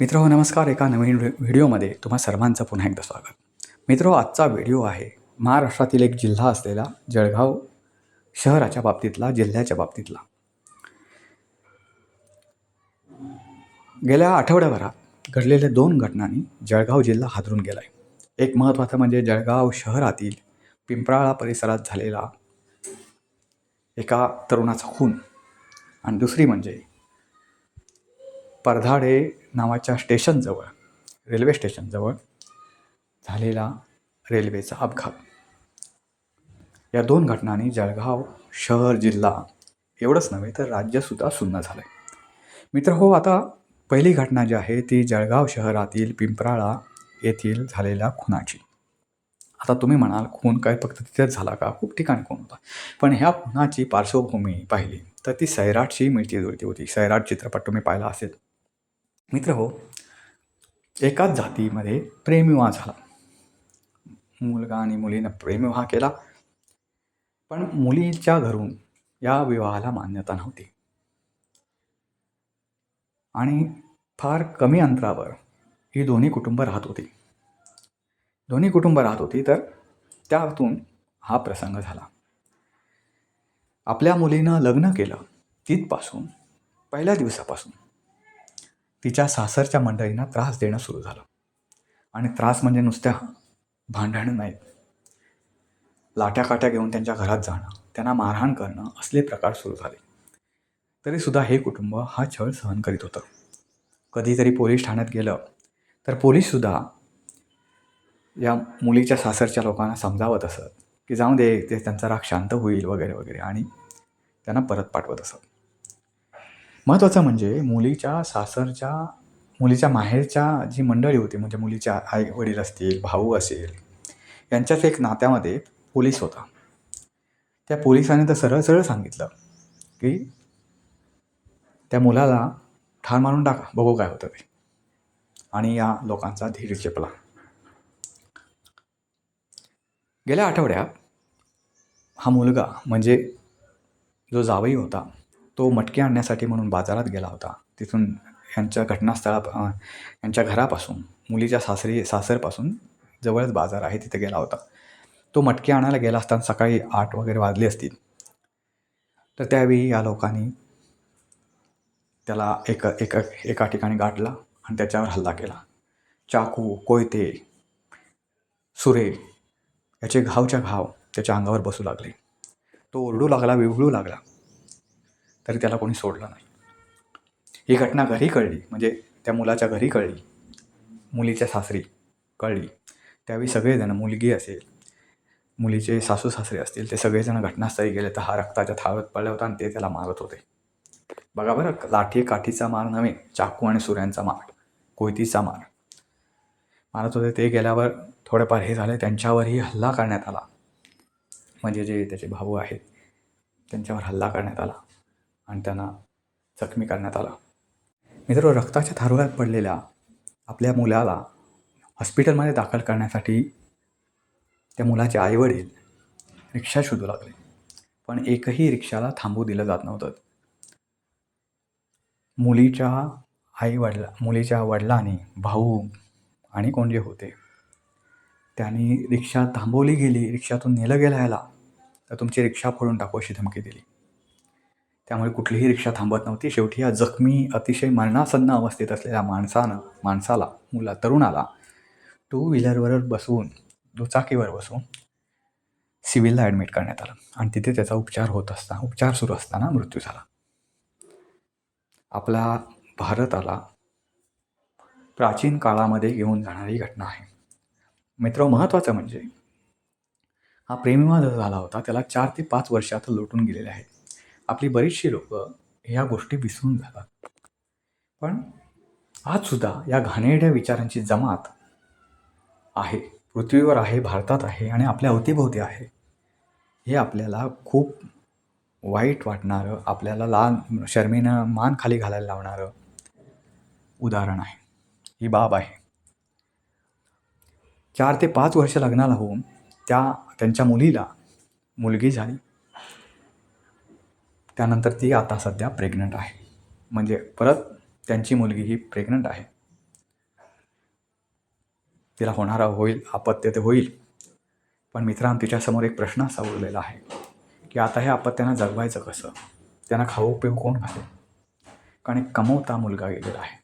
मित्र हो नमस्कार एका नवीन व्हिडिओमध्ये तुम्हा सर्वांचं पुन्हा एकदा स्वागत. मित्र आजचा व्हिडिओ आहे महाराष्ट्रातील एक जिल्हा असलेला जळगाव शहराच्या बाबतीतला जिल्ह्याच्या बाबतीतला. गेल्या आठवड्याभरात घडलेल्या दोन घटनांनी जळगाव जिल्हा हादरून गेला आहे एक महत्त्वाचं म्हणजे जळगाव शहरातील पिंपराळा परिसरात झालेला एका तरुणाचा खून. आणि दुसरी म्हणजे परधाडे नावाच्या स्टेशनजवळ रेल्वे स्टेशनजवळ झालेला रेल्वेचा अपघात. या दोन घटनांनी जळगाव शहर जिल्हा एवढंच नव्हे तर राज्यसुद्धा सुन्न झालं आहे मित्र हो आता पहिली घटना जी आहे ती जळगाव शहरातील पिंपराळा येथील झालेल्या खुनाची. आता तुम्ही म्हणाल खून काय फक्त तिथेच झाला का? खूप ठिकाणी खून होता. पण ह्या खुनाची पार्श्वभूमी पाहिली तर ती सैराटशी मिळती जुळती होती. सैराट चित्रपट तुम्ही पाहिला असेल. मित्र हो एकाच जातीमध्ये प्रेमविवाह झाला. मुलगा आणि मुलीनं प्रेमविवाह केला. पण मुलीच्या घरून या विवाहाला मान्यता नव्हती. आणि फार कमी अंतरावर ही दोन्ही कुटुंब राहत होती. दोन्ही कुटुंब राहत होती तर त्यातून हा प्रसंग झाला. आपल्या मुलीनं लग्न केलं तिथपासून पहिल्या दिवसापासून. तिच्या सासरच्या मंडळींना त्रास देणं सुरू झालं. आणि त्रास म्हणजे नुसत्या भांडणं नाहीत. लाट्या घेऊन त्यांच्या घरात जाणं त्यांना मारहाण करणं असले प्रकार सुरू झाले. तरीसुद्धा हे कुटुंब हा छळ सहन करीत होतं. कधीतरी पोलीस ठाण्यात गेलं तर पोलीससुद्धा या मुलीच्या सासरच्या लोकांना समजावत असत की जाऊ दे ते त्यांचा राग शांत होईल वगैरे वगैरे आणि त्यांना परत पाठवत असत. महत्त्वाचं म्हणजे मुलीच्या सासरच्या मुलीच्या माहेरच्या जी मंडळी होती म्हणजे मुलीच्या आई वडील असतील भाऊ असेल यांच्याच एक नात्यामध्ये पोलीस होता. त्या पोलिसाने तर सरळ सरळ सांगितलं की त्या मुलाला ठार मारून टाका बघू काय होतं ते. आणि या लोकांचा धीर चेपला. गेल्या आठवड्यात हा मुलगा म्हणजे जो जावई होता तो मटकी आणण्यासाठी म्हणून बाजारात गेला होता. तिथून यांच्या घटनास्थळा यांच्या घरापासून मुलीच्या सासरी सासरपासून जवळच बाजार आहे तिथे गेला होता. तो मटकी आणायला गेला असताना सकाळी आठ वगैरे वाजले असतील. तर त्यावेळी या लोकांनी त्याला एक एक एका ठिकाणी गाठला आणि त्याच्यावर हल्ला केला. चाकू कोयते सुरे याचे घावच्या घाव त्याच्या अंगावर बसू लागले. तो ओरडू लागला विवळू लागला. तरी त्याला कोणी सोडलं नाही. ही घटना घरी कळली म्हणजे त्या मुलाच्या घरी कळली मुलीच्या सासरी कळली. त्यावेळी सगळेजण मुलगी असेल मुलीचे सासू सासरे असतील ते सगळेजण घटनास्थळी गेले तर हा रक्ताच्या थाळत पडला होता आणि ते त्याला मारत होते. बघा बरं लाठी काठीचा मार नव्हे चाकू आणि सुऱ्यांचा मार कोयतीचा मार. मारत होते ते गेल्यावर थोडेफार हे झाले त्यांच्यावरही हल्ला करण्यात आला. म्हणजे जे त्याचे भाऊ आहेत त्यांच्यावर हल्ला करण्यात आला. आणि त्यांना जखमी करण्यात आला. मित्र रक्ताच्या थारोळ्यात पडलेल्या आपल्या मुलाला हॉस्पिटलमध्ये दाखल करण्यासाठी त्या मुलाचे आईवडील रिक्षा शोधू लागले. पण एकही रिक्षाला थांबू दिलं जात नव्हतं. मुलीच्या आई वडला मुलीच्या वडिलांनी भाऊ आणि कोण जे होते. त्यांनी रिक्षा थांबवली गेली रिक्षातून नेलं गेलं याला तर तुमची रिक्षा फोडून टाकू अशी धमकी दिली. त्यामुळे कुठलीही रिक्षा थांबत नव्हती. शेवटी या जखमी अतिशय मरणासन्न अवस्थेत असलेल्या माणसानं माणसाला मुला तरुणाला टू व्हीलरवर बसवून दुचाकीवर बसवून सिव्हिलला ॲडमिट करण्यात आलं. आणि तिथे त्याचा उपचार होत असता उपचार सुरू असताना मृत्यू झाला. आपला भारताला प्राचीन काळामध्ये घेऊन जाणारी घटना आहे. मित्र महत्त्वाचं म्हणजे हा प्रेमविवाह झाला होता. त्याला चार ते पाच वर्षात लोटून गेलेले आहेत. आपली बरीचशी लोक ह्या गोष्टी विसरून जातात. पण आजसुद्धा या घाणेरड्या विचारांची जमात आहे पृथ्वीवर आहे भारतात आहे आणि आपल्या अवतीभोवती आहे हे आपल्याला खूप वाईट वाटणारं आपल्याला लहान शर्मेनं मान खाली घालायला लावणारं उदाहरण आहे. ही बाब आहे. चार ते पाच वर्ष लग्नाला होऊन त्या त्यांच्या मुलीला मुलगी झाली. त्यानंतर ती आता सध्या प्रेग्नंट आहे. म्हणजे परत त्यांची मुलगी ही प्रेग्नंट आहे. तिला होणारा होईल अपत्य ते होईल. पण मित्रांनो तिच्यासमोर एक प्रश्न असा उरलेला आहे की आता हे अपत्यांना जगवायचं कसं? त्यांना खाऊ पिऊ कोण घाले कारण कमवता मुलगा गेलेला आहे.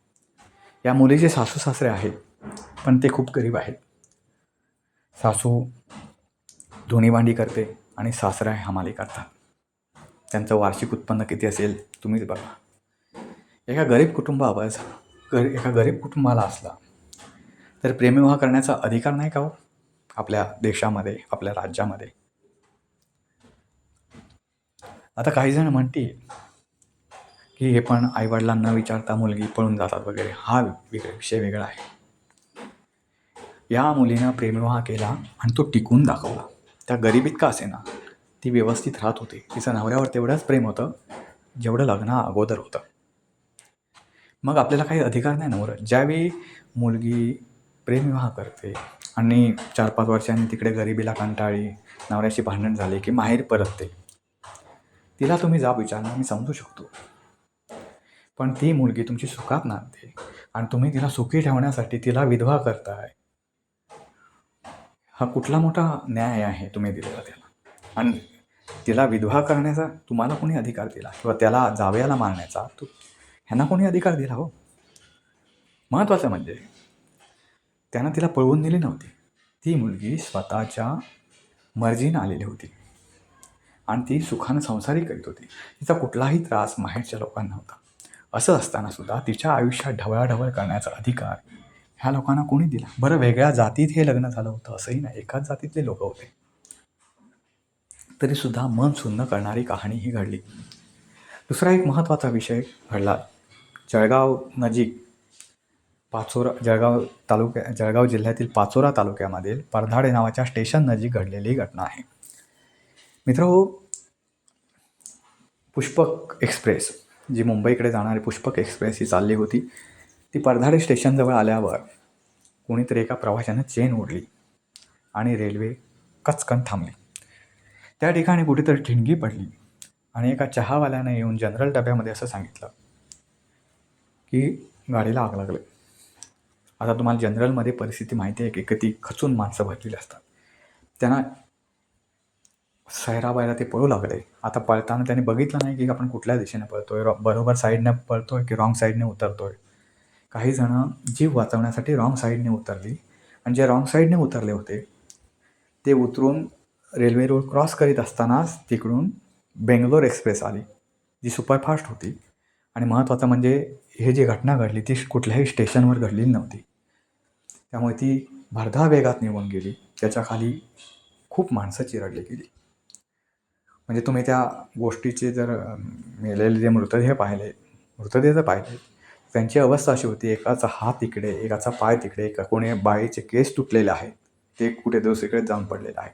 या मुलीचे सासू सासरे आहेत पण ते खूप गरीब आहेत. सासू धुणी भांडी करते आणि सासरा हमाली करतात. त्यांचं वार्षिक उत्पन्न किती असेल तुम्हीच बघा. एका गरीब कुटुंबावर गरी एका गरीब कुटुंबाला असला तर प्रेमविवाह करण्याचा अधिकार नाही का हो? आपल्या देशामध्ये आपल्या राज्यामध्ये. आता काही जण म्हणतील की हे पण आईवडिलांना विचारता मुलगी पळून जातात वगैरे. हा वेगळा विषय वेगळा आहे. या मुलीनं प्रेमविवाह केला आणि तो टिकून दाखवला. त्या गरिबीत का असेना. ती व्यवस्थित राहत होती. तिचं नवऱ्यावर तेवढंच प्रेम होतं जेवढं लग्ना अगोदर होतं. मग आपल्याला काही अधिकार नाही नवरं ज्यावेळी मुलगी प्रेमविवाह करते आणि चार पाच वर्षांनी तिकडे गरिबीला कंटाळी नवऱ्याशी भांडण झाले की माहेर परतते तिला तुम्ही जाब विचारणार मी समजू शकतो. पण ती मुलगी तुमची सुखात नांदते आणि तुम्ही तिला सुखी ठेवण्यासाठी तिला विधवा करताय. हा कुठला मोठा न्याय आहे तुम्ही दिलेला त्याला? आणि तिला विधवा करण्याचा तुम्हाला कोणी अधिकार दिला? किंवा त्याला जावयाला मारण्याचा? तो ह्यांना कोणी अधिकार दिला हो? महत्त्वाचं म्हणजे त्यानं तिला पळवून दिली नव्हती. ती मुलगी स्वतःच्या मर्जीनं आलेली होती. आणि ती सुखानं संसारी करीत होती. तिचा कुठलाही त्रास माहेरच्या लोकांना होता. असं असताना सुद्धा तिच्या आयुष्यात ढवळाढवळ करण्याचा अधिकार ह्या लोकांना कोणी दिला? बरं वेगळ्या जातीत हे लग्न झालं होतं असंही नाही. एकाच जातीतले लोक होते. तरीसुद्धा मन सुन्न करणारी कहाणी ही घडली. दुसरा एक महत्त्वाचा विषय घडला. जळगाव नजीक पाचोरा जळगाव तालुक्या जळगाव जिल्ह्यातील पाचोरा तालुक्यामधील परधाडे नावाच्या स्टेशन नजीक घडलेली घटना आहे. मित्र हो, पुष्पक एक्सप्रेस जी मुंबईकडे जाणारी पुष्पक एक्सप्रेस ही चालली होती ती परधाडे स्टेशनजवळ आल्यावर कोणीतरी एका प्रवाशानं चेन ओढली आणि रेल्वे कचकन थांबली. त्या ठिकाणी कुठेतरी ठिणगी पडली. आणि एका चहावाल्यानं येऊन जनरल डब्यामध्ये असं सांगितलं की गाडीला आग लागलं. आता तुम्हाला जनरलमध्ये परिस्थिती माहिती आहे की किती खचून माणसं भरलेली असतात. त्यांना सैराबायला ते पळू लागले. आता पळताना त्यांनी बघितलं नाही की आपण कुठल्या दिशेने पळतोय. रॉ बरोबर साईडने पळतोय की रॉंग साईडने उतरतोय? काही जणं जीव वाचवण्यासाठी रॉंग साईडने उतरली. आणि जे रॉंग साईडने उतरले होते ते उतरून रेल्वे रोड क्रॉस करीत असतानाच तिकडून बेंगलोर एक्सप्रेस आली जी सुपरफास्ट होती. आणि महत्त्वाचं म्हणजे हे जी घटना घडली ती कुठल्याही स्टेशनवर घडलेली नव्हती. त्यामुळे ती भरधा वेगात निघून गेली. त्याच्याखाली खूप माणसं चिरडली गेली. म्हणजे तुम्ही त्या गोष्टीचे जर मेलेले जे मृतदेह पाहिले मृतदेह जर पाहिले त्यांची अवस्था अशी होती एकाचा हात इकडे एकाचा पाय तिकडे एका कोणी बाळीचे केस तुटलेले आहेत ते कुठे दुसरीकडे जाऊन पडलेले आहेत.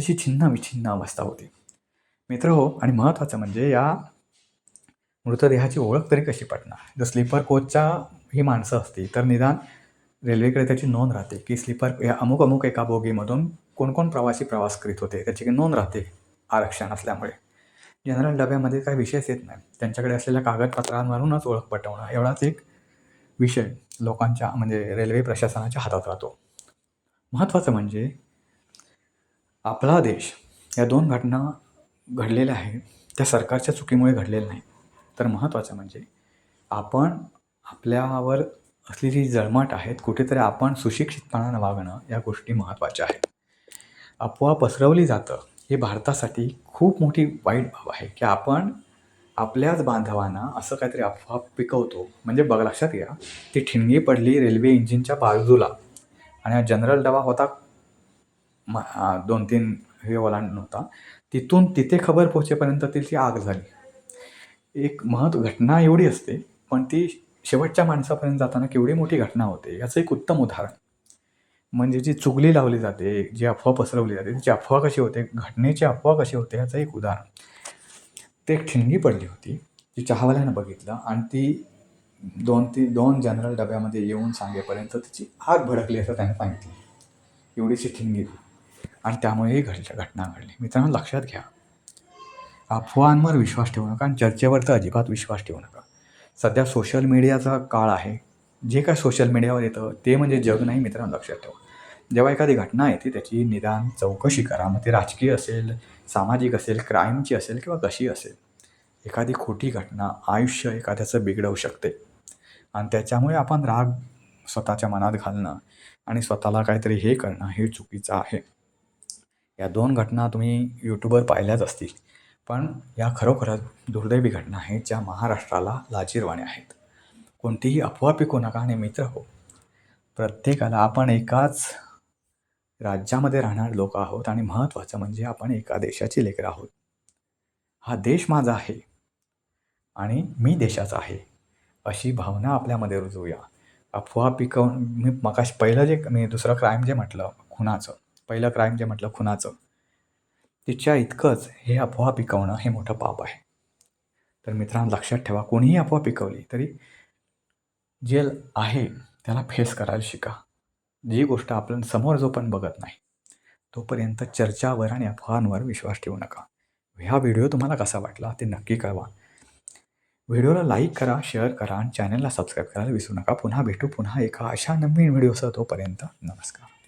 अशी छिन्नविछिन्न अवस्था होती. मित्र हो आणि महत्त्वाचं म्हणजे या मृतदेहाची ओळख तरी कशी पटणार जर स्लीपर कोचच्या ही माणसं असती तर निदान रेल्वेकडे त्याची नोंद राहते की स्लीपर या अमुक अमुक एका बोगीमधून कोणकोण प्रवासी प्रवास करीत होते त्याची काही नोंद राहते आरक्षण असल्यामुळे. जनरल डब्यामध्ये काही विषयच येत नाही. त्यांच्याकडे असलेल्या कागदपत्रांवरूनच ओळख पटवणं एवढाच एक विषय लोकांच्या म्हणजे रेल्वे प्रशासनाच्या हातात राहतो. महत्त्वाचं म्हणजे आपला देश या दोन घटना घडलेल्या आहेत. त्या सरकारच्या चुकीमुळे घडलेल्या नाही तर महत्त्वाचं म्हणजे आपण आपल्यावर असलेली जळमट आहेत कुठेतरी आपण सुशिक्षितपणानं वागणं या गोष्टी महत्त्वाच्या आहेत. अफवा पसरवली जातं हे भारतासाठी खूप मोठी वाईट बाब आहे की आपण आपल्याच बांधवांना असं काहीतरी अफवा पिकवतो. म्हणजे बघ लक्षात घ्या ती ठिणगी पडली रेल्वे इंजिनच्या बाजूला आणि हा जनरल डबा होता म दोन तीन हे ओलांडून होता तिथून तिथे खबर पोहोचेपर्यंत तिची आग झाली. एक महत्त्व घटना एवढी असते पण ती शेवटच्या माणसापर्यंत जाताना केवढी मोठी घटना होते याचं एक उत्तम उदाहरण. म्हणजे जी चुगली लावली जाते जी अफवा पसरवली जाते त्याची अफवा कशी होते घटनेची अफवा कशी होते याचं एक उदाहरण. ते एक ठिणगी पडली होती ती चहावाल्यानं बघितलं आणि ती दोन ती दोन जनरल डब्यामध्ये येऊन सांगेपर्यंत तिची आग भडकली असं त्याने सांगितलं. एवढीशी ठिणगी आणि त्यामुळे ही घडल्या घटना घडली. मित्रांनो लक्षात घ्या. अफवांवर विश्वास ठेवू नका आणि चर्चेवर तर अजिबात विश्वास ठेवू नका. सध्या सोशल मीडियाचा काळ आहे. जे काय सोशल मीडियावर येतं ते म्हणजे जग नाही मित्रांनो लक्षात ठेवा. जेव्हा एखादी घटना येते त्याची निदान चौकशी करा. मग ते राजकीय असेल सामाजिक असेल क्राईमची असेल किंवा कशी असेल. एखादी खोटी घटना आयुष्य एखाद्याचं बिघडवू शकते. आणि त्याच्यामुळे आपण राग स्वतःच्या मनात घालणं आणि स्वतःला काहीतरी हे करणं हे चुकीचं आहे. या दोन घटना तुम्ही यूट्यूबवर पाहिल्याच असतील. पण या खरोखरच दुर्दैवी घटना आहेत ज्या महाराष्ट्राला लाजीरवाण्या आहेत. कोणतीही अफवा पिकू नका आणि मित्र हो. प्रत्येकाला आपण एकाच राज्यामध्ये राहणारे लोक आहोत आणि महत्त्वाचं म्हणजे आपण एका देशाची लेकरं आहोत. हा देश माझा आहे आणि मी देशाचा आहे अशी भावना आपल्यामध्ये रुजवूया. अफवा पिकवून मी मकाश पहिलं जे मी दुसरं क्राईम जे म्हटलं खुनाचं पहिलं क्राईम जे म्हटलं खुनाचं तिच्या इतकंच हे अफवा पिकवणं हे मोठं पाप आहे. तर मित्रांनो लक्षात ठेवा कोणीही अफवा पिकवली तरी जे आहे त्याला फेस करायला शिका. जी गोष्ट आपण समोर जो पण बघत नाही तोपर्यंत चर्चावर आणि अफवांवर विश्वास ठेवू नका. हा व्हिडिओ तुम्हाला कसा वाटला ते नक्की कळवा. व्हिडिओला लाईक करा शेअर करा आणि चॅनलला सबस्क्राईब करायला विसरू नका. पुन्हा भेटू पुन्हा एका अशा नवीन व्हिडिओसह तोपर्यंत नमस्कार.